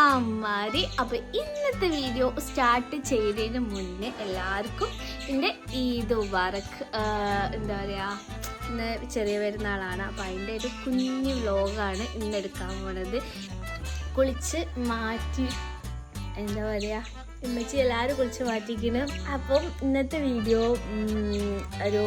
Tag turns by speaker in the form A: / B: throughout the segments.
A: അമ്മാരി. അപ്പൊ ഇന്നത്തെ video start ചെയ്തതിന് മുന്നേ എല്ലാവർക്കും എന്റെ ഈദ് ആഹ് എന്താ പറയാ ഇന്ന് ചെറിയ പെരുന്നാളാണ് അപ്പൊ അതിന്റെ ഒരു കുഞ്ഞു വ്ലോഗാണ് ഇന്ന് എടുക്കാൻ പോണത്. കുളിച്ച് മാറ്റി എന്താ പറയാ ഉമ്മച്ചി എല്ലാവരും കുളിച്ച് മാറ്റിക്കണം അപ്പം ഇന്നത്തെ വീഡിയോ ഒരു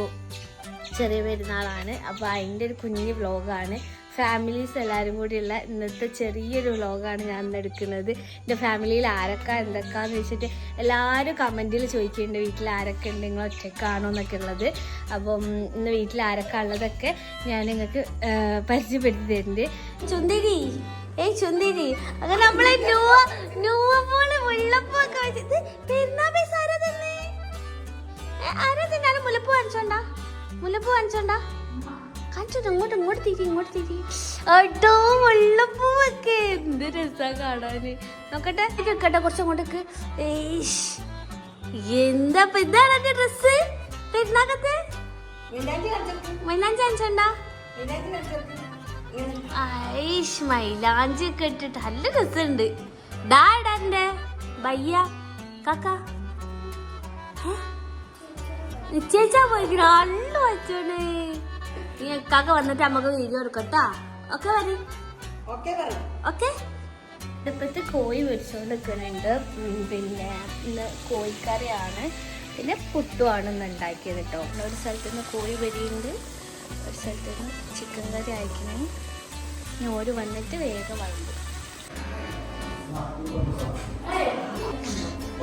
A: ചെറിയ പെരുന്നാളാണ്. അപ്പോൾ അതിന്റെ ഒരു കുഞ്ഞു വ്ലോഗാണ്. ഫാമിലീസ് എല്ലാവരും കൂടിയുള്ള ഇന്നത്തെ ചെറിയൊരു വ്ലോഗാണ് ഞാൻ ഇന്ന് എടുക്കുന്നത് എന്റെ ഫാമിലിയിൽ ആരൊക്കെ എന്തൊക്കെയാണെന്ന് വെച്ചിട്ട് എല്ലാവരും കമന്റിൽ ചോദിക്കുന്നുണ്ട്. വീട്ടിൽ ആരൊക്കെ ഉണ്ട്? നിങ്ങൾ ഒറ്റക്കാണോ എന്നൊക്കെ ഉള്ളത്. അപ്പം ഇന്ന് വീട്ടിൽ ആരൊക്കെ ഉള്ളതൊക്കെ ഞാൻ നിങ്ങൾക്ക് പരിചയപ്പെടുത്തി തരുന്നുണ്ട്. ചുന്തിരി ഏയ് ചുന്തിരി അങ്ങനെ നമ്മളെ ഇങ്ങോട്ട് ഇങ്ങോട്ട് തിരി അട്ടോ മുല്ലപ്പൂവൊക്കെ എന്ത് രസാ കാണാന്. നോക്കട്ടെ നിൽക്കട്ടെ കുറച്ച് അങ്ങോട്ടേക്ക്. എന്താ ഇതാണ് എന്റെ ഡ്രസ് പെരുന്നാക്കത്തെ മൈലാഞ്ചി കാണിച്ചോണ്ടാ ഐഷ് മൈലാഞ്ചി ഒക്കെ ഇട്ടിട്ട് നല്ല രസമുണ്ട് എന്റെ ബയ്യ കാക്ക. നിശ്ചയിച്ചാ പോയി നല്ല വച്ചോണേ ഈ കാക്ക വന്നിട്ട് നമുക്ക് വീഡിയോ എടുക്കട്ടാ. ഒക്കെ വരും. ഓക്കെ ഇപ്പോഴത്തെ കോഴി മേടിച്ചുകൊണ്ട് നിൽക്കുന്നുണ്ട് പിന്നെ ഇന്ന് കോഴിക്കറിയാണ്. പിന്നെ പുട്ടുമാണ് ഇന്ന് ഉണ്ടാക്കിയത് കേട്ടോ. ഒരു സ്ഥലത്ത് നിന്ന് കോഴി വരിയുണ്ട് ഒരു സ്ഥലത്ത് നിന്ന് ചിക്കൻ കറി അയക്കണേ ഇനി ഓര് വന്നിട്ട് വേഗം വളർന്നു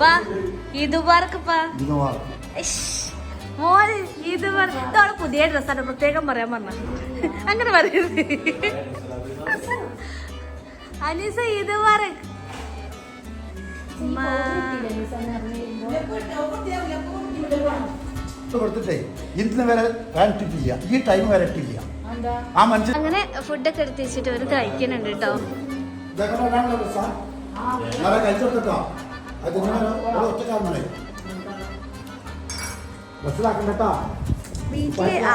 A: വാ ഇതുപാർക്ക് പാ ഇത് ഇതാണ് പുതിയ ഡ്രസ്സാണ് പ്രത്യേകം പറയാൻ പറഞ്ഞ. അങ്ങനെ പറയരുത്. അനീസ ഇത് പറ.
B: കൊടുത്തിട്ടേ ഇന്ന് വരെ കണ്ടിട്ടില്ല ഈ ടൈം വരെ ഇട്ടില്ല ആ മനുഷ്യൻ
A: അങ്ങനെ ഫുഡൊക്കെ എടുത്ത് വെച്ചിട്ട് ഒരു കഴിക്കുന്നുണ്ട് കേട്ടോ?
B: നല്ല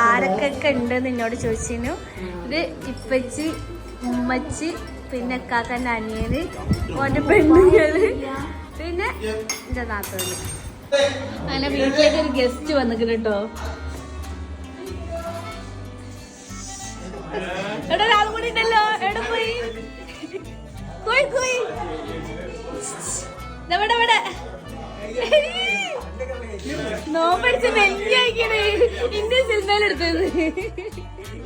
A: ആരൊക്കെ ഉണ്ട് നിന്നോട് എന്നോട് ചോദിച്ചിരുന്നു. ഇത് ഇപ്പച്ചി ഉമ്മച്ചി പിന്നെ കാക്കന്റെ അനിയന് ഓന്റെ പെണ്ണുങ്ങൾ പിന്നെ എന്റെ നാത്തോൽ അങ്ങനെ വീട്ടിലേക്ക് ഒരു ഗസ്റ്റ് വന്നിട്ട് കേട്ടോ എടാ ഒരാൾ കൂടി ഉണ്ടല്ലോ. എവിടെ പോയി പോയി? നോമ്പടിച്ച് ഇന്ത്യ സിനിമയിലെടുത്തത്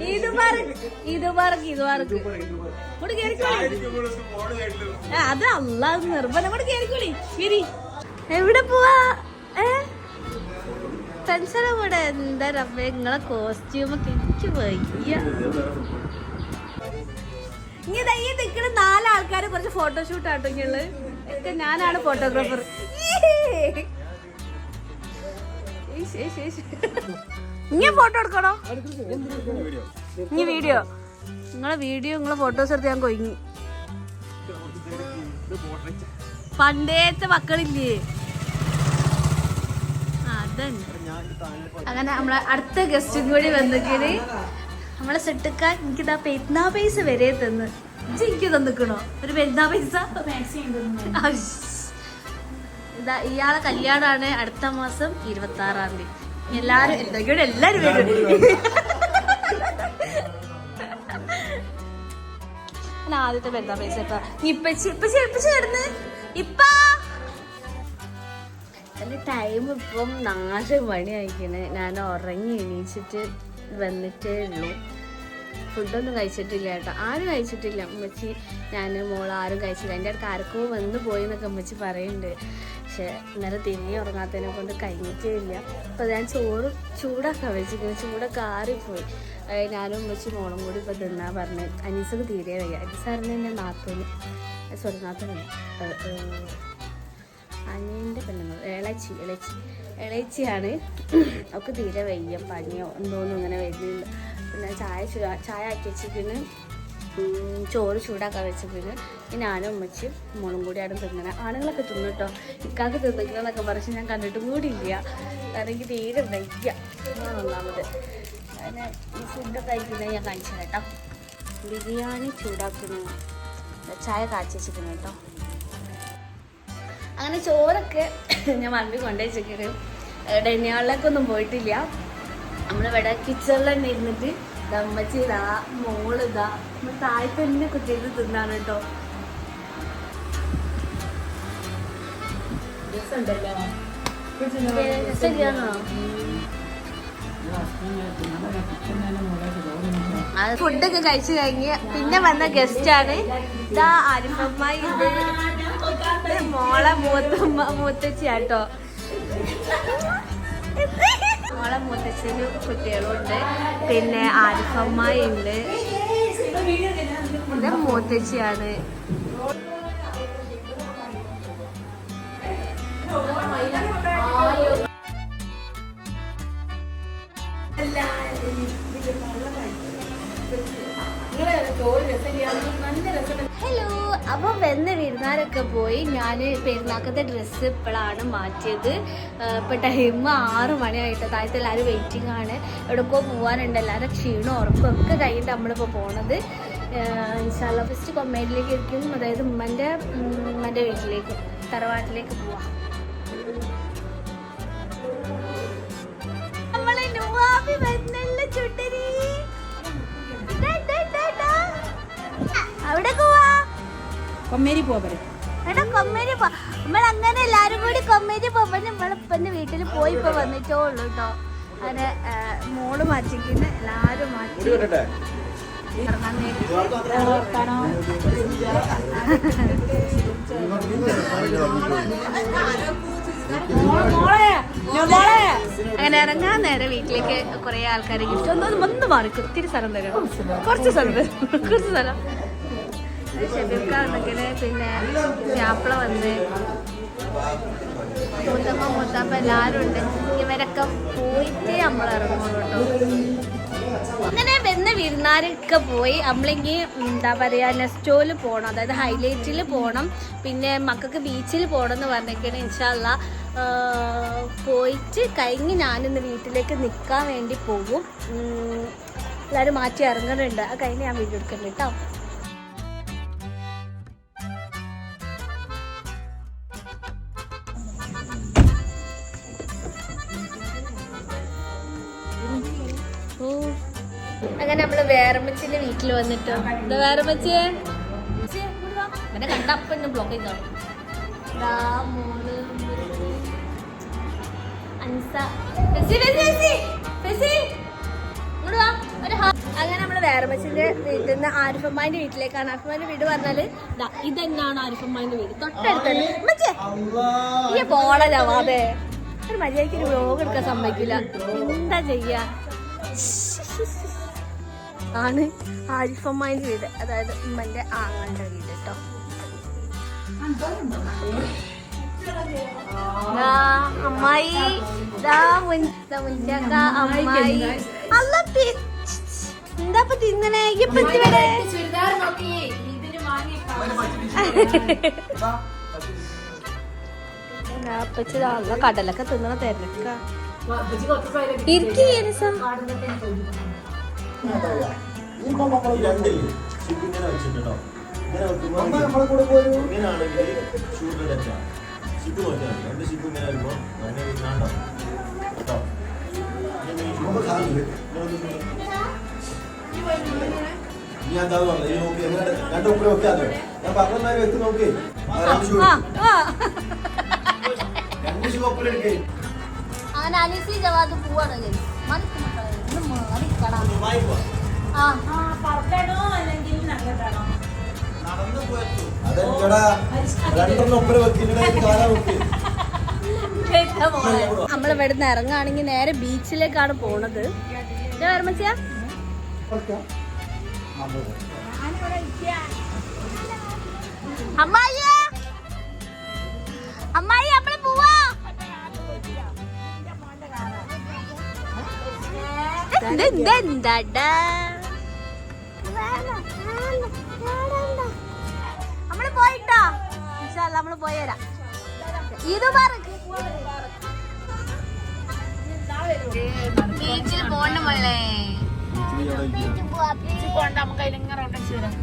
A: ഇത് ഇത് ഇത് കേറിക്കോളി അത് അല്ല നിർബന്ധം. ഇങ്ങോട്ട് കേറിക്കോളി ശരി എവിടെ പോവാ? ഏ? കൂടെ എന്താ റബ്ബേ? നിങ്ങളെ കോസ്റ്റ്യൂമൊക്കെ എനിക്ക് വയ്യ. ഇങ്ങനെ ഈ നിൽക്കുന്ന നാലാൾക്കാര് കുറച്ച് ഫോട്ടോഷൂട്ട് ആട്ടോ ഇങ്ങൾ. ഒക്കെ ഞാനാണ് ഫോട്ടോഗ്രാഫർ ഇനി ഫോട്ടോ എടുക്കണോ? ഇനി വീഡിയോ നിങ്ങളെ വീഡിയോ നിങ്ങളെ ഫോട്ടോസ് എടുത്ത് ഞാൻ കൊയ്ങ്ങി. പണ്ടേത്തെ മക്കളില്ലേ? അതന്നെ. അങ്ങനെ നമ്മളെ അടുത്ത ഗസ്റ്റും കൂടി വന്നിട്ട് നമ്മളെ സെട്ടുക്കാൻ എനിക്ക് ഇതാ പെരുന്നാ പൈസ വരെ തന്ന്. എനിക്ക് തന്നിക്കണോ? ഒരു പെരുന്നാ പൈസ? അശ്ശ്. ഇതാ ഇയാളെ കല്യാണമാണ് അടുത്ത മാസം ഇരുപത്തി ആറാം തീയതി. എല്ലാരും എന്തൊക്കെയാണ് എല്ലാരും വരും? ഞാൻ ആദ്യത്തെ പെരുന്നാ പൈസ ഇപ്പൊ. ഇപ്പച്ചി ഇപ്പച്ചി ഇപ്പച്ചി കിടന്ന് ഇപ്പ! ടൈം ഇപ്പം നാല് മണി ആയിക്കണ് ഞാൻ ഉറങ്ങി എണീച്ചിട്ട് വന്നിട്ടേ ഉള്ളൂ. ഫുഡൊന്നും കഴിച്ചിട്ടില്ല കേട്ടോ. ആരും കഴിച്ചിട്ടില്ല. ഉമ്മച്ചി ഞാൻ മോൾ ആരും കഴിച്ചില്ല. എന്റെ അടുത്ത് ആർക്കോ വന്ന് പോയി എന്നൊക്കെ ഉമ്മച്ചി പറയുന്നുണ്ട് പക്ഷെ ഇന്നലെ തിരിഞ്ഞ് ഉറങ്ങാത്തതിനെ കൊണ്ട് കഴിഞ്ഞിട്ടേ ഇല്ല അപ്പോൾ ഞാൻ ചോറ് ചൂടൊക്കെ വെച്ചിരിക്കുന്നു ചൂടൊക്കെ ആറിപ്പോയി. ഞാനും ഉമ്മച്ചി മോളും കൂടി ഇപ്പോൾ തിന്നാ പറഞ്ഞു. അനീസക്ക് തീരെ വയ്യ. അനീസാറിന് എന്റെ നാത്തൂന്. സോറി നാത്തൂനല്ല അനിയന്റെ പെണ്ണുങ്ങൾ ഇളച്ചി ഇളച്ചി. ഇളച്ചിയാണ്. അവൾക്ക് തീരെ വയ്യ. പനിയോ എന്തോന്നും ഇങ്ങനെ വരുന്നുണ്ട് പിന്നെ ചായ ചൂടാ ചായ ആക്കി വെച്ചിട്ട് ചോറ് ചൂടാക്കാൻ വെച്ചപ്പോൾ ഇനി ആനും ഉമ്മച്ച് മോളും കൂടി ആടും തിന്നണേ ആണുങ്ങളൊക്കെ തിന്നു കേട്ടോ ഇക്കാക്ക് തിന്നിക്കണമെന്നൊക്കെ പറഞ്ഞ് ഞാൻ കണ്ടിട്ടും കൂടി ഇല്ല കാരണം എനിക്ക് തീരെ വയ്യ. അതാണ് ഒന്നാമത്. അങ്ങനെ ഈ ഫുഡൊക്കെ കഴിക്കുന്നത് ഞാൻ കാണിച്ചു കേട്ടോ ബിരിയാണി ചൂടാക്കുന്നു. ചായ കാച്ചി വെച്ചിരിക്കുന്നു കേട്ടോ അങ്ങനെ ചോറൊക്കെ ഞാൻ മമ്മി കൊണ്ടുവച്ചിട്ട് ഡെന്നിയാളിലേക്കൊന്നും പോയിട്ടില്ല. നമ്മളിവിടെ കിച്ചണിൽ തന്നെ ഇരുന്നിട്ട് മോൾ മോളിതാ നമ്മൾ താഴെ തന്നെ കുത്തിയിട്ട് തിന്നാണ് കേട്ടോ. ഫുഡൊക്കെ കഴിച്ചു കഴിഞ്ഞ് പിന്നെ വന്ന ഗസ്റ്റ് ആണ്. ഇതാ ഇത്. ഇത് മോളെ മൂത്തമ്മ മൂത്തച്ചി മോളെ മൂത്തച്ഛനും കുട്ടികളുണ്ട്. പിന്നെ ആരിഫമ്മായി ഉണ്ട്. ഇത് മൂത്തച്ചിയാണ്. ഹലോ അപ്പോൾ വന്ന് വിരുന്നാരൊക്കെ പോയി ഞാൻ പെരുന്നാക്കത്തെ ഡ്രസ്സ് ഇപ്പോഴാണ് മാറ്റിയത്. ഇപ്പോൾ ടൈം ആറ് മണിയായിട്ട്. താഴത്തെ എല്ലാവരും വെയിറ്റിംഗ് ആണ്. എവിടെക്കോ പോകാനുണ്ട് എല്ലാവരും ക്ഷീണം ഉറക്കമൊക്കെ കഴിഞ്ഞിട്ട് നമ്മളിപ്പോൾ പോണത്. ഇൻഷാല്ല ഫസ്റ്റ് കൊമ്മേരിലേക്ക് ഇരിക്കും. അതായത് ഉമ്മന്റെ ഉമ്മന്റെ വീട്ടിലേക്ക് തറവാട്ടിലേക്ക് പോവാം. നമ്മളെ ചുട്ടരി. അവിടെ പോവാ
C: കൊമ്മേരി പോവരെ
A: എടാ കൊമ്മേരി പോ. നമ്മൾ അങ്ങനെ എല്ലാരും കൂടി കൊമ്മേരി പോകുമ്പോൾ നമ്മളിപ്പന്റെ വീട്ടിൽ പോയി ഇപ്പൊ വന്നിട്ടേ ഉള്ളൂ കേട്ടോ അങ്ങനെ മോൾ മാറ്റിക്കുന്ന എല്ലാരും വേണ്ടി അങ്ങനെ ഇറങ്ങാൻ നേരെ വീട്ടിലേക്ക് കുറെ ആൾക്കാരെ ഗിഫ്റ്റ് ഒന്നും ഒന്ന് മാറി. ഒത്തിരി സ്ഥലം തരും. കുറച്ച് സ്ഥലം തരും. കുറച്ച് സ്ഥലം. ഷെബീർക്ക ഉണ്ടെങ്കിൽ പിന്നെ ചാപ്പിള വന്ന്. മൂത്തമ്മ എല്ലാവരും ഉണ്ട്. ഇവരൊക്കെ പോയിട്ട് നമ്മൾ ഇറങ്ങുള്ളൂ കേട്ടോ. അങ്ങനെ വന്ന വിരുന്നാരൊക്കെ പോയി. നമ്മളെങ്കിൽ എന്താ പറയുക നെസ്റ്റോയിൽ പോകണം അതായത് ഹൈലൈറ്റിൽ പോകണം പിന്നെ മക്കൾക്ക് ബീച്ചിൽ പോകണം എന്ന് പറഞ്ഞേക്കാണ് ഇൻഷാല്ല പോയിട്ട് കഴിഞ്ഞ് ഞാനിന്ന് വീട്ടിലേക്ക് നിൽക്കാൻ വേണ്ടി പോകും എല്ലാവരും മാറ്റി ഇറങ്ങുന്നുണ്ട് അത് കഴിഞ്ഞ് ഞാൻ വീട്ടിൽ എടുക്കുന്നുണ്ട് കേട്ടോ. വീട്ടിൽ വന്നിട്ട്. എന്താ മച്ചേ. എന്നെ കണ്ട അപ്പ എന്നെ ബ്ലോക്ക് ചെയ്തോ? അങ്ങനെ നമ്മൾ വേറമച്ചിന്റെ വീട്ടിൽ നിന്ന് ആരിഫമ്മാന്റെ വീട്ടിലേക്കാണ്. ആരിഫമ്മാന്റെ വീട് പറഞ്ഞാൽ ഇതെന്നാണ് ആരിഫമ്മാന്റെ വീട്. ഉമ്മച്ചിയെ, ഈ ഒരു മര്യാദയ്ക്ക് ഒരു വ്ലോഗ് എടുക്കാൻ സമ്മതിക്കില്ല. എന്താ ചെയ്യാ? ആണ് ആരിഫമ്മേന്റെ വീട്. അതായത് ഉമ്മന്റെ ആങ്ങളുടെ വീട് കേട്ടോ അമ്മായി. അല്ല എന്താ തിന്നണേ? ഇപ്പൊ ഇവിടെ അപ്പച്ചതാ കടലൊക്കെ തിന്നണ തിരക്ക. ഇരിക്കും.
D: രണ്ടില്ലേ ഷിപ്പ് ഇങ്ങനെ വെച്ചിട്ടോ ഇങ്ങനെ വെക്കുമ്പോ
B: അമ്മ നമ്മളെ കൂടെ പോരൂ
D: ഇങ്ങനെയാണെങ്കിൽ ഷൂട്ട് ടച്ചാ ഷിപ്പ് നോക്കിയാൽ മതി രണ്ട് ഷിപ്പ് ഇങ്ങനെ വരുമ്പോ അങ്ങനെ കാണാം കേട്ടോ. നീ എന്താ പറഞ്ഞത്? നോക്കി. രണ്ട് ഉപ്പിൽ വെക്കാതെ. ഞാൻ പറഞ്ഞാലും വെച്ച് നോക്കി. ആ, രണ്ട് ഷൂ ഒപ്പിലെടുക്കേ
A: അങ്ങനെ അനീസി ജവാദ് പോവാണ്. guys. ഇവിടെ നിന്ന് ഇറങ്ങുകയാണെങ്കിൽ നേരെ ബീച്ചിലേക്കാണ് പോണത്. ഓർമ്മച്ചാ അമ്മായി അമ്മായി നമ്മൾ പോവാ. നമ്മൾ പോയിട്ടോ? നമ്മൾ പോയരാം ഇത് ബീച്ചിൽ പോണ്ട മോളെ.
C: പോണ്ട നമുക്ക് അതിലിങ്ങനെ റൗണ്ട് അടിച്ചു വരാം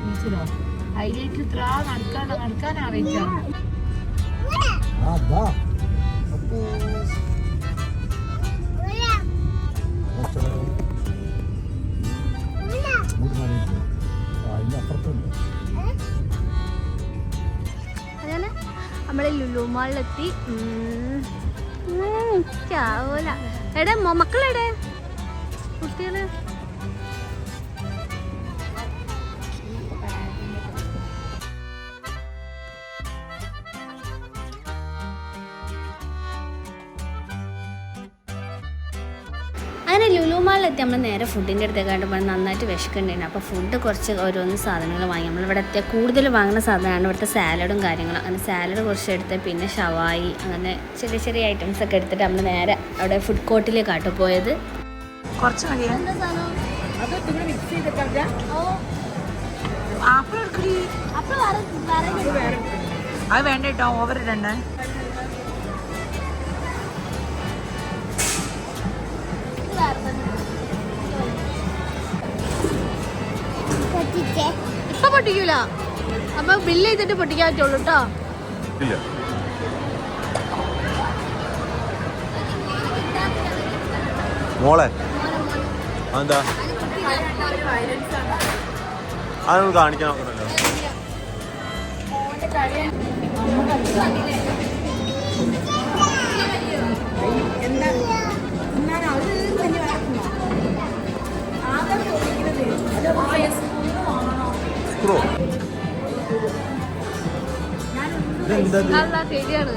C: ബീച്ചിലോ അതിലേക്ക് ഇത്ര നടക്കാൻ നടക്കാൻ ആവേശം
A: നമ്മൾ ലുലു മാളിലെത്തി ചാവൂല. എടെ മക്കളെടേ കുട്ടികൾ? ലുലു നമ്മൾ നേരെ ഫുഡിന്റെ അടുത്തേക്കായിട്ട് പോയി നന്നായിട്ട് വിശക്കുന്നുണ്ടായിരുന്നു. അപ്പോൾ ഫുഡ് കുറച്ച് ഓരോന്ന് സാധനങ്ങൾ വാങ്ങി. നമ്മളിവിടെ എത്തിയ കൂടുതൽ വാങ്ങുന്ന സാധനമാണ് ഇവിടുത്തെ സാലഡും കാര്യങ്ങളും. അങ്ങനെ സാലഡ് കുറച്ച് എടുത്ത് പിന്നെ ഷവായി അങ്ങനെ ചെറിയ ചെറിയ ഐറ്റംസ് ഒക്കെ എടുത്തിട്ട് നമ്മൾ നേരെ അവിടെ ഫുഡ് കോർട്ടിലേക്കാട്ടോ പോയത്.
C: കുറച്ച് അത് വേണ്ട. കേട്ടോ ഓവർ ഇടണ്ടേ.
A: ഇപ്പൊ പൊട്ടിക്കൂല. അപ്പൊ ബില്ല് ചെയ്തിട്ട് പൊട്ടിക്കാൻ പറ്റുള്ളൂ കേട്ടോ
D: മോളെ. എന്താ അതൊന്ന് കാണിക്കാൻ നോക്കണല്ലോ.
C: എന്താ
A: ശരിയാണ്.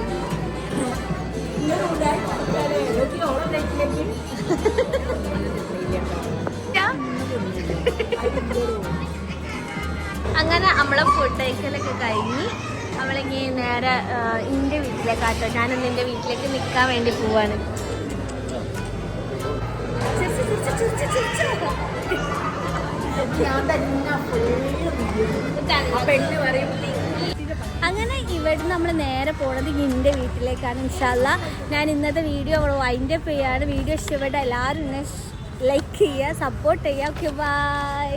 A: അങ്ങനെ നമ്മളെ ഫുഡ് കഴിഞ്ഞ് നമ്മളിങ്ങനെ നേരെ എന്റെ വീട്ടിലേക്കാട്ടോ. ഞാനൊന്ന് എന്റെ വീട്ടിലേക്ക് നിൽക്കാൻ വേണ്ടി പോവാണ്. അങ്ങനെ ഇവിടുന്ന് നമ്മൾ നേരെ പോണത് എന്റെ വീട്ടിലേക്കാണ് ഇൻഷാല്ല ഞാൻ ഇന്നത്തെ വീഡിയോ അവൾ വൈൻഡപ്പ് ചെയ്യാണ്. വീഡിയോ ഇഷ്ടപ്പെട്ട എല്ലാവരും ലൈക്ക് ചെയ്യുക സപ്പോർട്ട് ചെയ്യുക. Okay bye